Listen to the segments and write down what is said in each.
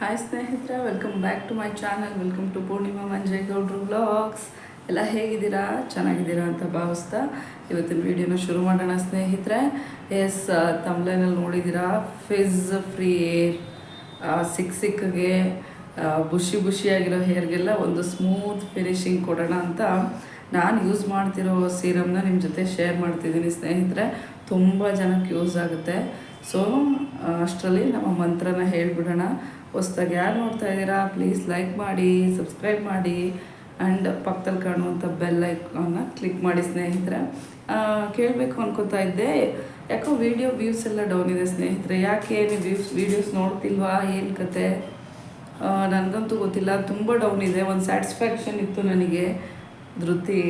Hi ಸ್ನೇಹಿತರೆ welcome back to my channel welcome to Poornima Manjegowdru vlogs ಎಲ್ಲ ಹೇಗಿದ್ದೀರಾ? ಚೆನ್ನಾಗಿದ್ದೀರಾ ಅಂತ ಭಾವಿಸ್ತಾ ಇವತ್ತಿನ ವಿಡಿಯೋನ ಶುರು ಮಾಡೋಣ ಸ್ನೇಹಿತರೆ. ಎಸ್ ತಮ್ಲೈನಲ್ಲಿ ನೋಡಿದ್ದೀರಾ? ಫಿಝ್ ಫ್ರೀ ಏರ್ ಸಿಕ್ ಸಿಕ್ಗೆ ಬುಷಿ ಬುಷಿಯಾಗಿರೋ ಹೇರ್ಗೆಲ್ಲ ಒಂದು ಸ್ಮೂತ್ ಫಿನಿಶಿಂಗ್ ಕೊಡೋಣ ಅಂತ ನಾನು ಯೂಸ್ ಮಾಡ್ತಿರೋ ಸೀರಮ್ನ ನಿಮ್ಮ ಜೊತೆ ಶೇರ್ ಮಾಡ್ತಿದ್ದೀನಿ ಸ್ನೇಹಿತರೆ. ತುಂಬ ಜನಕ್ಕೆ ಯೂಸ್ ಆಗುತ್ತೆ. ಸೊ ಅಷ್ಟರಲ್ಲಿ ನಮ್ಮ ಮಂತ್ರನ ಹೇಳ್ಬಿಡೋಣ. ಹೊಸ್ದಾಗಿ ಯಾರು ನೋಡ್ತಾ ಇದ್ದೀರಾ? ಪ್ಲೀಸ್ ಲೈಕ್ ಮಾಡಿ ಸಬ್ಸ್ಕ್ರೈಬ್ ಮಾಡಿ ಆ್ಯಂಡ್ ಪಕ್ಕದಲ್ಲಿ ಕಾಣುವಂಥ ಬೆಲ್ ಐಕಾನ್ನ ಕ್ಲಿಕ್ ಮಾಡಿ ಸ್ನೇಹಿತರೆ. ಕೇಳಬೇಕು ಅನ್ಕೋತಾ ಇದ್ದೆ. ಯಾಕೋ ವೀಡಿಯೋ ವ್ಯೂಸ್ ಎಲ್ಲ ಡೌನ್ ಇದೆ ಸ್ನೇಹಿತರೆ. ಯಾಕೆ ನೀವು ವ್ಯೂಸ್ ವೀಡಿಯೋಸ್ ನೋಡ್ತಿಲ್ವಾ? ಏನು ಕತೆ? ನನಗಂತೂ ಗೊತ್ತಿಲ್ಲ. ತುಂಬ ಡೌನ್ ಇದೆ. ಒಂದು ಸ್ಯಾಟಿಸ್ಫ್ಯಾಕ್ಷನ್ ಇತ್ತು ನನಗೆ. ಧೃತಿ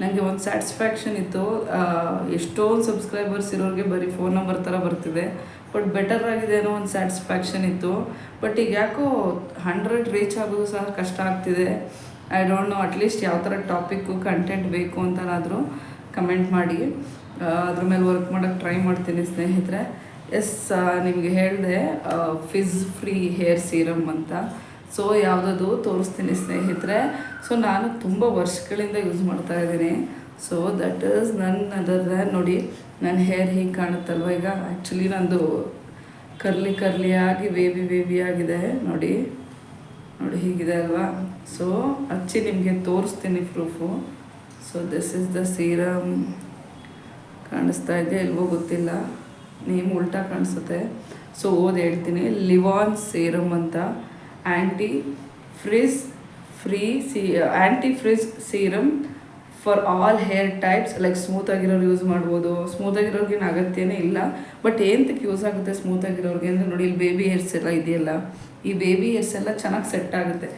ನನಗೆ ಒಂದು ಸ್ಯಾಟಿಸ್ಫ್ಯಾಕ್ಷನ್ ಇತ್ತು. ಎಷ್ಟೋ ಸಬ್ಸ್ಕ್ರೈಬರ್ಸ್ ಇರೋರಿಗೆ ಬರೀ ಫೋನ್ ನಂಬರ್ ಥರ ಬರ್ತಿದೆ. ಬಟ್ ಬೆಟರ್ ಆಗಿದೆ ಅನ್ನೋ ಒಂದು ಸ್ಯಾಟಿಸ್ಫ್ಯಾಕ್ಷನ್ ಇತ್ತು. ಬಟ್ ಈಗ ಯಾಕೋ ಹಂಡ್ರೆಡ್ ರೀಚ್ ಆಗೋದು ಸಹ ಕಷ್ಟ ಆಗ್ತಿದೆ. ಐ ಡೋಂಟ್ ನೋ ಅಟ್ಲೀಸ್ಟ್ ಯಾವ ಥರ ಟಾಪಿಕ್ಕು ಕಂಟೆಂಟ್ ಬೇಕು ಅಂತನಾದರೂ ಕಮೆಂಟ್ ಮಾಡಿ. ಅದ್ರ ಮೇಲೆ ವರ್ಕ್ ಮಾಡೋಕ್ಕೆ ಟ್ರೈ ಮಾಡ್ತೀನಿ ಸ್ನೇಹಿತರೆ. ಎಸ್ ನಿಮಗೆ ಹೇಳಿದೆ ಫಿಸ್ ಫ್ರೀ ಹೇರ್ ಸೀರಮ್ ಅಂತ. ಸೊ ಯಾವುದದು ತೋರಿಸ್ತೀನಿ ಸ್ನೇಹಿತರೆ. ಸೊ ನಾನು ತುಂಬ ವರ್ಷಗಳಿಂದ ಯೂಸ್ ಮಾಡ್ತಾ ಇದ್ದೀನಿ. ಸೊ ದಟ್ ಈಸ್ ನನ್ನ ಅದರ ನೋಡಿ ನನ್ನ ಹೇರ್ ಹೀಗೆ ಕಾಣುತ್ತಲ್ವ? ಈಗ ಆ್ಯಕ್ಚುಲಿ ನಂದು ಕರ್ಲಿ ಕರ್ಲಿ ಆಗಿ ವೇವಿ ವೇವಿ ಆಗಿದೆ. ನೋಡಿ ನೋಡಿ ಹೀಗಿದೆ ಅಲ್ವಾ? ಸೊ ಹಚ್ಚಿ ನಿಮಗೆ ತೋರಿಸ್ತೀನಿ proof so this is the serum ಕಾಣಿಸ್ತಾ ಇದೆ, ಎಲ್ವೋ ಗೊತ್ತಿಲ್ಲ. ನೇಮ್ ಉಲ್ಟಾ ಕಾಣಿಸುತ್ತೆ. ಸೊ ಓದಿ ಹೇಳ್ತೀನಿ. ಲಿವಾನ್ ಸೀರಮ್ ಅಂತ. Anti frizz free C anti frizz serum for all hair types like smooth ಆಗಿರೋರು ಯೂಸ್ ಮಾಡ್ಬೋದು. ಸ್ಮೂತ್ ಆಗಿರೋರ್ಗೇನು ಅಗತ್ಯನೇ ಇಲ್ಲ. ಬಟ್ ಏನಕ್ಕೆ ಯೂಸ್ ಆಗುತ್ತೆ ಸ್ಮೂತ್ ಆಗಿರೋರಿಗೆ ಅಂದರೆ ನೋಡಿ, ಇಲ್ಲಿ ಬೇಬಿ ಹೇರ್ಸ್ ಎಲ್ಲ ಇದೆಯಲ್ಲ, ಈ ಬೇಬಿ ಹೇರ್ಸ್ ಎಲ್ಲ ಚೆನ್ನಾಗಿ ಸೆಟ್ ಆಗುತ್ತೆ.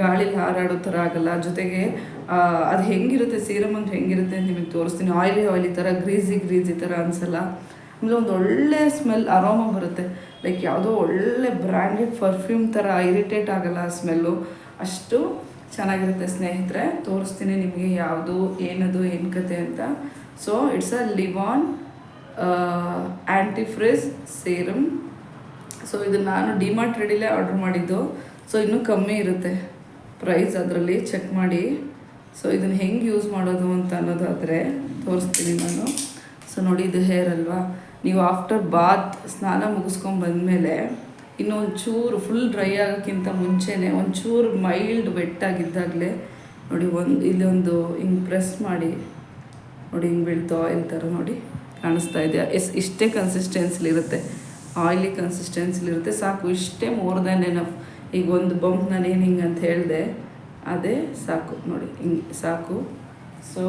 ಗಾಳಿಲಿ ಹಾರಾಡೋ ಥರ ಆಗಲ್ಲ. ಜೊತೆಗೆ ಅದು ಹೆಂಗಿರುತ್ತೆ ಸೀರಮ್ ಅಂದ್ರೆ ಹೆಂಗಿರುತ್ತೆ ಅಂತ ನಿಮಗೆ ತೋರಿಸ್ತೀನಿ. ಆಯಿಲಿ ಆಯಿಲಿ ಥರ ಗ್ರೀಸಿ ಗ್ರೀಸಿ ಥರ ಅನ್ಸಲ್ಲ. ಆಮೇಲೆ ಒಂದು ಒಳ್ಳೆ ಸ್ಮೆಲ್ ಅರೋಮ ಬರುತ್ತೆ. ಲೈಕ್ ಯಾವುದೋ ಒಳ್ಳೆ ಬ್ರ್ಯಾಂಡೆಡ್ ಪರ್ಫ್ಯೂಮ್ ಥರ ಇರಿಟೇಟ್ ಆಗಲ್ಲ ಆ ಸ್ಮೆಲ್ಲು ಅಷ್ಟು ಚೆನ್ನಾಗಿರುತ್ತೆ ಸ್ನೇಹಿತರೆ, ತೋರಿಸ್ತೀನಿ ನಿಮಗೆ ಯಾವುದು, ಏನದು, ಏನು ಕತೆ ಅಂತ. So it's a Livon anti frizz serum so ಇದು ನಾನು ಡಿಮಾರ್ಟ್ ರೆಡಿಲೇ ಆರ್ಡ್ರ್ ಮಾಡಿದ್ದು. ಸೊ ಇನ್ನೂ ಕಮ್ಮಿ ಇರುತ್ತೆ ಪ್ರೈಸ್ ಅದರಲ್ಲಿ. ಚೆಕ್ ಮಾಡಿ. ಸೊ ಇದನ್ನು ಹೆಂಗೆ ಯೂಸ್ ಮಾಡೋದು ಅಂತ ಅನ್ನೋದಾದರೆ ತೋರಿಸ್ತೀನಿ ನಾನು. ಸೊ ನೋಡಿ, ಇದು ಹೇರ್ ಅಲ್ವಾ? ನೀವು ಆಫ್ಟರ್ ಬಾತ್ ಸ್ನಾನ ಮುಗಿಸ್ಕೊಂಡು ಬಂದಮೇಲೆ ಇನ್ನೊಂದು ಚೂರು ಫುಲ್ ಡ್ರೈ ಆಗೋಕ್ಕಿಂತ ಮುಂಚೆನೇ ಒಂಚೂರು ಮೈಲ್ಡ್ ವೆಟ್ಟಾಗಿದ್ದಾಗಲೇ ನೋಡಿ ಒಂದು ಇಲ್ಲೊಂದು ಹಿಂಗೆ ಪ್ರೆಸ್ ಮಾಡಿ ನೋಡಿ ಹಿಂಗೆ ಬೀಳ್ತು ಆಯಿಲ್ ಥರ ನೋಡಿ ಕಾಣಿಸ್ತಾ ಇದೆ. ಎಸ್, ಇಷ್ಟೇ ಕನ್ಸಿಸ್ಟೆನ್ಸಿಲಿರುತ್ತೆ ಆಯಿಲಿ ಕನ್ಸಿಸ್ಟೆನ್ಸಿಲಿರುತ್ತೆ ಸಾಕು, ಇಷ್ಟೇ ಮೋರ್ ದೆನ್ ಎನಫ್ ಈಗ ಒಂದು ಬಂಪ್ ನಾನು ಏನು ಹಿಂಗೆ ಅಂತ ಹೇಳಿದೆ, ಅದೇ ಸಾಕು. ನೋಡಿ, ಹಿಂಗೆ ಸಾಕು. ಸೊ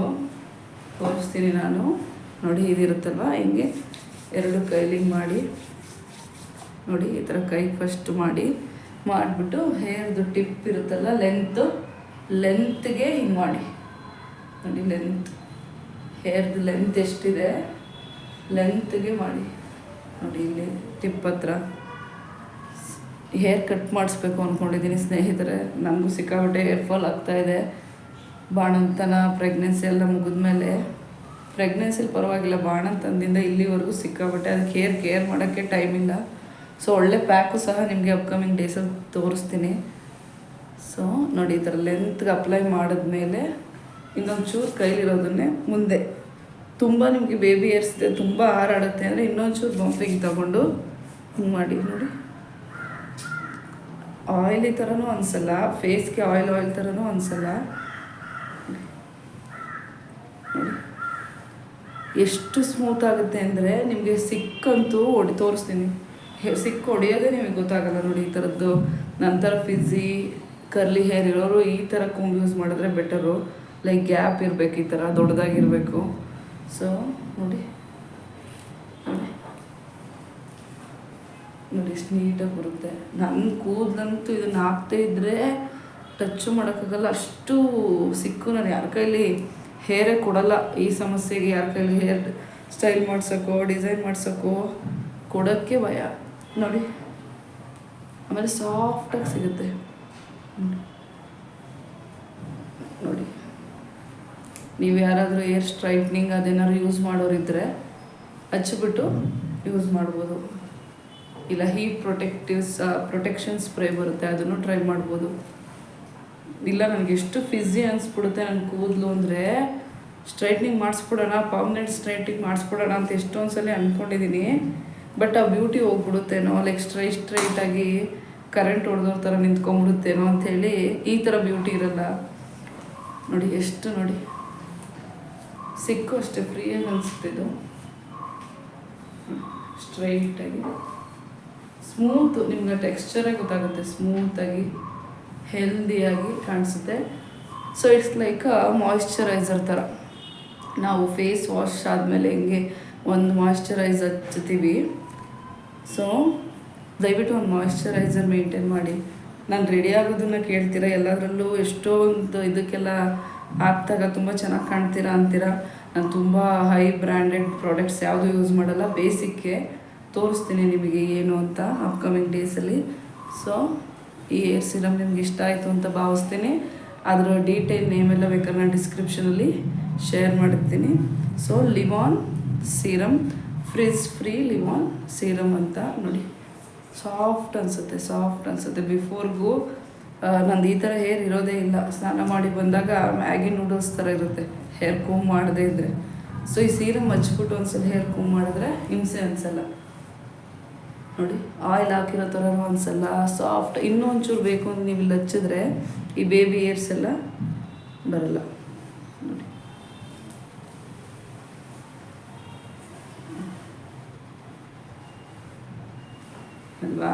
ತೋರಿಸ್ತೀನಿ ನಾನು. ನೋಡಿ, ಇದಿರುತ್ತಲ್ವ? ಹಿಂಗೆ ಎರಡು ಕೈಲಿಂಗ್ ಮಾಡಿ ನೋಡಿ, ಈ ಥರ ಕೈ ಫಸ್ಟ್ ಮಾಡಿ ಮಾಡಿಬಿಟ್ಟು ಹೇರ್ದು ಟಿಪ್ ಇರುತ್ತಲ್ಲ ಲೆಂತು ಲೆಂತ್ಗೆ ಹಿಂಗೆ ಮಾಡಿ. ನೋಡಿ ಲೆಂತ್ ಹೇರ್ದು ಲೆಂತ್ ಎಷ್ಟಿದೆ? ಲೆಂತ್ಗೆ ಮಾಡಿ. ನೋಡಿ, ಇಲ್ಲಿ ಟಿಪ್ ಹತ್ರ. ಹೇರ್ ಕಟ್ ಮಾಡಿಸ್ಬೇಕು ಅಂದ್ಕೊಂಡಿದ್ದೀನಿ ಸ್ನೇಹಿತರೆ. ನನಗೂ ಸಿಕ್ಕಾಪಟ್ಟೆ ಹೇರ್ ಫಾಲ್ ಆಗ್ತಾಯಿದೆ ಬಾಣಂತನ ಪ್ರೆಗ್ನೆನ್ಸಿ ಎಲ್ಲ ಮುಗಿದ್ಮೇಲೆ. ಪ್ರೆಗ್ನೆನ್ಸಿಲಿ ಪರವಾಗಿಲ್ಲ, ಬಾಣಂತನದಿಂದ ಇಲ್ಲಿವರೆಗೂ ಸಿಕ್ಕಾಪಟ್ಟೆ. ಅದಕ್ಕೆ ಹೇರ್ ಕೇರ್ ಮಾಡೋಕ್ಕೆ ಟೈಮ್ ಇಲ್ಲ. ಸೊ ಒಳ್ಳೆ ಪ್ಯಾಕು ಸಹ ನಿಮಗೆ ಅಪ್ಕಮಿಂಗ್ ಡೇಸಲ್ಲಿ ತೋರಿಸ್ತೀನಿ. ಸೊ ನೋಡಿ, ಈ ಥರ ಲೆಂತ್ಗೆ ಅಪ್ಲೈ ಮಾಡಿದ್ಮೇಲೆ ಇನ್ನೊಂದು ಚೂರು ಕೈಲಿರೋದನ್ನೇ ಮುಂದೆ. ತುಂಬ ನಿಮಗೆ ಬೇಬಿ ಏರ್ಸಿದೆ ತುಂಬ ಹಾರಾಡುತ್ತೆ ಅಂದರೆ ಇನ್ನೊಂದು ಚೂರು ಬೊಂಬೆಗೆ ತಗೊಂಡು ಹಿಂಗೆ ಮಾಡಿ, ನೋಡಿ. ಆಯಿಲಿ ಥರನೂ ಅನಿಸಲ್ಲ ಫೇಸ್ಗೆ ಆಯಿಲ್ ಆಯಿಲ್ ಥರನೂ ಅನಿಸಲ್ಲ ಎಷ್ಟು ಸ್ಮೂತ್ ಆಗುತ್ತೆ ಅಂದರೆ ನಿಮಗೆ ಸಿಕ್ಕಂತೂ ಹೊಡಿ ತೋರಿಸ್ತೀನಿ. ಹೆ ಸಿಕ್ ಹೊಡೆಯೋದೇ ನಿಮಗೆ ಗೊತ್ತಾಗಲ್ಲ ನೋಡಿ ಈ ಥರದ್ದು. ನಂತರ ಫಿಝಿ ಕರ್ಲಿ ಹೇರ್ ಇರೋರು ಈ ಥರ ಕುಂಬ್ ಯೂಸ್ ಮಾಡಿದ್ರೆ ಬೆಟರು ಲೈಕ್ ಗ್ಯಾಪ್ ಇರಬೇಕು ಈ ಥರ, ದೊಡ್ಡದಾಗಿರಬೇಕು. ಸೊ ನೋಡಿ. ನೋಡಿ. ಎಷ್ಟು ನೀಟಾಗಿ ಬರುತ್ತೆ. ನನ್ನ ಕೂದಲಂತೂ ಇದನ್ನ ಹಾಕ್ತಾ ಇದ್ದರೆ ಟಚ್ಚು ಮಾಡೋಕ್ಕಾಗಲ್ಲ. ಅಷ್ಟು ಸಿಕ್ಕು ನಾನು ಯಾರ ಕೈಲಿ ಹೇರೇ ಕೊಡಲ್ಲ. ಈ ಸಮಸ್ಯೆಗೆ ಯಾರ ಕೈಲಿ ಹೇರ್ ಸ್ಟೈಲ್ ಮಾಡ್ಸೋಕ್ಕೋ ಡಿಸೈನ್ ಮಾಡ್ಸೋಕ್ಕೋ ಕೊಡೋಕ್ಕೆ ಭಯ. ನೋಡಿ ಆಮೇಲೆ ಸಾಫ್ಟಾಗಿ ಸಿಗುತ್ತೆ ನೋಡಿ. ನೀವು ಯಾರಾದರೂ ಏರ್ ಸ್ಟ್ರೈಟ್ನಿಂಗ್ ಅದೇನಾದ್ರು ಯೂಸ್ ಮಾಡೋರಿದ್ದರೆ ಹಚ್ಚಿಬಿಟ್ಟು ಯೂಸ್ ಮಾಡ್ಬೋದು. ಇಲ್ಲ ಹೀಟ್ ಪ್ರೊಟೆಕ್ಟಿವ್ಸ್ ಪ್ರೊಟೆಕ್ಷನ್ ಸ್ಪ್ರೇ ಬರುತ್ತೆ, ಅದನ್ನು ಟ್ರೈ ಮಾಡ್ಬೋದು. ಇಲ್ಲ, ನನಗೆ ಎಷ್ಟು ಫಿಝಿ ಅನಿಸ್ಬಿಡುತ್ತೆ ನನ್ನ ಕೂದಲು ಅಂದರೆ, ಸ್ಟ್ರೈಟ್ನಿಂಗ್ ಮಾಡಿಸ್ಬಿಡೋಣ ಪರ್ಮನೆಂಟ್ ಸ್ಟ್ರೈಟಿಂಗ್ ಮಾಡಿಸ್ಬಿಡೋಣ ಅಂತ ಎಷ್ಟೊಂದು ಸಲ ಅಂದ್ಕೊಂಡಿದ್ದೀನಿ ಬಟ್ ಆ ಬ್ಯೂಟಿ ಹೋಗ್ಬಿಡುತ್ತೇನೋ ಲೈಕ್ ಸ್ಟ್ರೈಟ್ ಸ್ಟ್ರೈಟಾಗಿ ಕರೆಂಟ್ ಹೊಡೆದೋ ಥರ ನಿಂತ್ಕೊಂಡ್ಬಿಡುತ್ತೇನೋ ಅಂಥೇಳಿ ಈ ಥರ ಬ್ಯೂಟಿ ಇರಲ್ಲ. ನೋಡಿ, ಎಷ್ಟು ನೋಡಿ. ಸಿಕ್ಕು ಅಷ್ಟೇ ಫ್ರೀಯಾಗಿ ಇದು. ಸ್ಟ್ರೈಟಾಗಿ ಸ್ಮೂತ್ ನಿಮ್ಗೆ ಟೆಕ್ಸ್ಚರೇ ಗೊತ್ತಾಗುತ್ತೆ. ಸ್ಮೂತಾಗಿ ಹೆಲ್ದಿಯಾಗಿ ಕಾಣಿಸುತ್ತೆ. ಸೊ ಇಟ್ಸ್ ಲೈಕ್ ಮಾಯಿಶ್ಚರೈಸರ್ ಥರ. ನಾವು ಫೇಸ್ ವಾಶ್ ಆದಮೇಲೆ ಹೆಂಗೆ ಒಂದು ಮಾಯಿಶ್ಚರೈಸ್ ಹಚ್ತೀವಿ ಸೊ ದಯವಿಟ್ಟು ಒಂದು ಮಾಯಶ್ಚರೈಸರ್ ಮೇಂಟೈನ್ ಮಾಡಿ. ನಾನು ರೆಡಿ ಆಗೋದನ್ನ ಕೇಳ್ತೀರಾ? ಎಲ್ಲದರಲ್ಲೂ ಎಷ್ಟೋ ಒಂದು ಇದಕ್ಕೆಲ್ಲ ಹಾಕ್ದಾಗ ತುಂಬ ಚೆನ್ನಾಗಿ ಕಾಣ್ತೀರಾ ಅಂತೀರಾ? ನಾನು ತುಂಬ ಹೈ ಬ್ರ್ಯಾಂಡೆಡ್ ಪ್ರಾಡಕ್ಟ್ಸ್ ಯಾವುದು ಯೂಸ್ ಮಾಡಲ್ಲ, ಬೇಸಿಕ್ಗೆ ತೋರಿಸ್ತೀನಿ ನಿಮಗೆ ಏನು ಅಂತ ಅಪ್ಕಮಿಂಗ್ ಡೇಸಲ್ಲಿ ಸೊ ಈ ಏರ್ ಸಿರಮ್ ನಿಮ್ಗೆ ಇಷ್ಟ ಆಯಿತು ಅಂತ ಭಾವಿಸ್ತೀನಿ. ಅದರ ಡೀಟೇಲ್ ನೇಮೆಲ್ಲ ಬೇಕಾದ್ರೆ ನಾನು ಡಿಸ್ಕ್ರಿಪ್ಷನಲ್ಲಿ ಶೇರ್ ಮಾಡಿರ್ತೀನಿ so Livon serum frizz free Livon serum ಅಂತ ನೋಡಿ. ಸಾಫ್ಟ್ ಅನಿಸುತ್ತೆ ಸಾಫ್ಟ್ ಅನಿಸುತ್ತೆ. ಬಿಫೋರ್ಗೂ ನಂದು ಈ ಥರ ಹೇರ್ ಇರೋದೇ ಇಲ್ಲ. ಸ್ನಾನ ಮಾಡಿ ಬಂದಾಗ ಮ್ಯಾಗಿ ನೂಡಲ್ಸ್ ಥರ ಇರುತ್ತೆ. ಹೇರ್ ಕೂಮ್ ಮಾಡದೇ ಇದ್ದರೆ ಸೊ ಈ ಸೀರಮ್ ಹಚ್ಬಿಟ್ಟು ಒಂದ್ಸಲ ಹೇರ್ ಕೂಮ್ ಮಾಡಿದ್ರೆ ಹಿಂಸೆ ಅನಿಸಲ್ಲ. ನೋಡಿ ಆಯಿಲ್ ಹಾಕಿರೋ ಥರನೂ ಅನಿಸಲ್ಲ. ಸಾಫ್ಟ್ ಇನ್ನೂ ಒಂಚೂರು ಬೇಕು ಅಂತ ನೀವು ಇಲ್ಲಿ ಹಚ್ಚಿದ್ರೆ ಈ ಬೇಬಿ ಏರ್ಸ್ ಎಲ್ಲ ಬರಲ್ಲ ನೋಡಿ ಅಲ್ವಾ?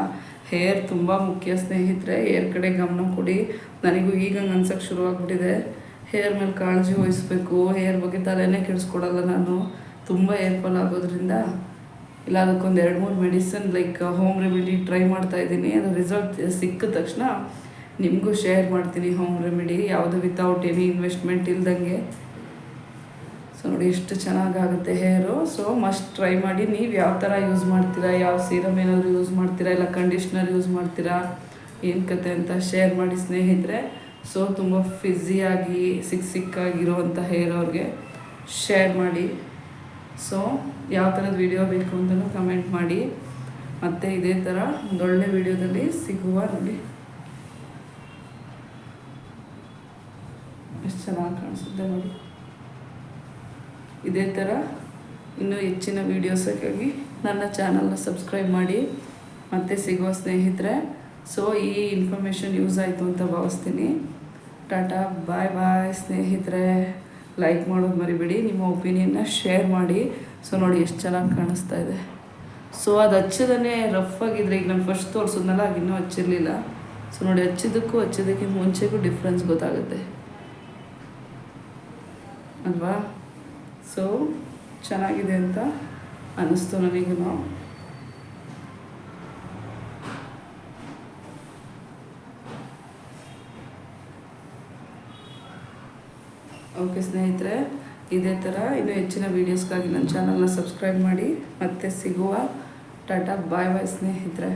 ಹೇರ್ ತುಂಬ ಮುಖ್ಯ ಸ್ನೇಹಿತರೆ, ಹೇರ್ ಕಡೆ ಗಮನ ಕೊಡಿ. ನನಗೂ ಈಗ ಅನ್ಸಕ್ಕೆ ಶುರು ಆಗ್ಬಿಟ್ಟಿದೆ ಹೇರ್ ಮೇಲೆ ಕಾಳಜಿ ವಹಿಸ್ಬೇಕು. ಹೇರ್ ಬಗ್ಗೆ ತಲೆನೇ ಕೆಡಿಸ್ಕೊಡಲ್ಲ ನಾನು. ತುಂಬ ಹೇರ್ ಫಾಲ್ ಆಗೋದ್ರಿಂದ. ಇಲ್ಲ, ಅದಕ್ಕೊಂದು ಎರಡು ಮೂರು medicine like home remedy try ಮಾಡ್ತಾ ಇದ್ದೀನಿ. ಅದು ರಿಸಲ್ಟ್ ಸಿಕ್ಕಿದ ತಕ್ಷಣ ನಿಮಗೂ ಶೇರ್ ಮಾಡ್ತೀನಿ ಹೋಮ್ ರೆಮಿಡಿ. ಯಾವುದು ವಿತೌಟ್ ಎನಿ ಇನ್ವೆಸ್ಟ್ಮೆಂಟ್ ಇಲ್ದಂಗೆ. ಸೊ ನೋಡಿ ಎಷ್ಟು ಚೆನ್ನಾಗಾಗುತ್ತೆ ಹೇರು. ಸೊ ಮಸ್ಟ್ ಟ್ರೈ ಮಾಡಿ. ನೀವು ಯಾವ ಥರ ಯೂಸ್ ಮಾಡ್ತೀರಾ? ಯಾವ ಸೀರಮ್ ಏನಾದರೂ ಯೂಸ್ ಮಾಡ್ತೀರಾ? ಇಲ್ಲ ಕಂಡೀಷ್ನರ್ ಯೂಸ್ ಮಾಡ್ತೀರಾ? ಏನು ಕತೆ ಅಂತ ಶೇರ್ ಮಾಡಿ ಸ್ನೇಹಿತರೆ. ಸೊ ತುಂಬ ಫಿಝಿಯಾಗಿ ಸಿಕ್ ಸಿಕ್ಕಾಗಿರೋವಂಥ ಹೇರ್ ಅವ್ರಿಗೆ ಶೇರ್ ಮಾಡಿ. ಸೊ ಯಾವ ಥರದ ವಿಡಿಯೋ ಬೇಕು ಅಂತಲೂ ಕಮೆಂಟ್ ಮಾಡಿ. ಮತ್ತು ಇದೇ ಥರ ಒಂದೊಳ್ಳೆ ವಿಡಿಯೋದಲ್ಲಿ ಸಿಗುವ ನೋಡಿ. ಎಷ್ಟು ಚೆನ್ನಾಗಿ ಕಾಣಿಸುತ್ತೆ ನೋಡಿ. ಇದೇ ಥರ ಇನ್ನೂ ಹೆಚ್ಚಿನ ವೀಡಿಯೋಸಕ್ಕಾಗಿ ನನ್ನ ಚಾನಲ್ನ ಸಬ್ಸ್ಕ್ರೈಬ್ ಮಾಡಿ ಮತ್ತೆ ಸಿಗುವ ಸ್ನೇಹಿತರೆ. ಸೊ ಈ ಇನ್ಫಾರ್ಮೇಷನ್ ಯೂಸ್ ಆಯಿತು ಅಂತ ಭಾವಿಸ್ತೀನಿ. ಟಾಟಾ ಬಾಯ್ ಬಾಯ್ ಸ್ನೇಹಿತರೆ. ಲೈಕ್ ಮಾಡೋದು ಮರಿಬೇಡಿ, ನಿಮ್ಮ ಒಪಿನಿಯನ್ನ ಶೇರ್ ಮಾಡಿ. ಸೊ ನೋಡಿ ಎಷ್ಟು ಚೆನ್ನಾಗಿ ಕಾಣಿಸ್ತಾ ಇದೆ. ಸೊ ಅದು ಹಚ್ಚಿದನೇ ರಫ್ ಆಗಿದ್ರೆ ಈಗ ನಾನು ಫಸ್ಟ್ ತೋರಿಸಿದ್ನಲ್ಲ ಆಗ ಇನ್ನೂ ಹಚ್ಚಿರಲಿಲ್ಲ. ಸೊ ನೋಡಿ ಹಚ್ಚಿದ್ದಕ್ಕೂ ಹಚ್ಚಿದ್ದಕ್ಕಿಂತ ಮುಂಚೆಗೂ ಡಿಫ್ರೆನ್ಸ್ ಗೊತ್ತಾಗುತ್ತೆ. ಅಲ್ವಾ? ಸೊ ಚೆನ್ನಾಗಿದೆ ಅಂತ ಅನ್ನಿಸ್ತು ನನಗೂ ಓಕೆ ಸ್ನೇಹಿತರೆ, ಇದೇ ಥರ ಇನ್ನೂ ಹೆಚ್ಚಿನ ವೀಡಿಯೋಸ್ಗಾಗಿ ನನ್ನ ಚಾನಲ್ನ ಸಬ್ಸ್ಕ್ರೈಬ್ ಮಾಡಿ. ಮತ್ತೆ ಸಿಗುವ ಟಾಟಾ ಬಾಯ್ ಬಾಯ್ ಸ್ನೇಹಿತರೆ.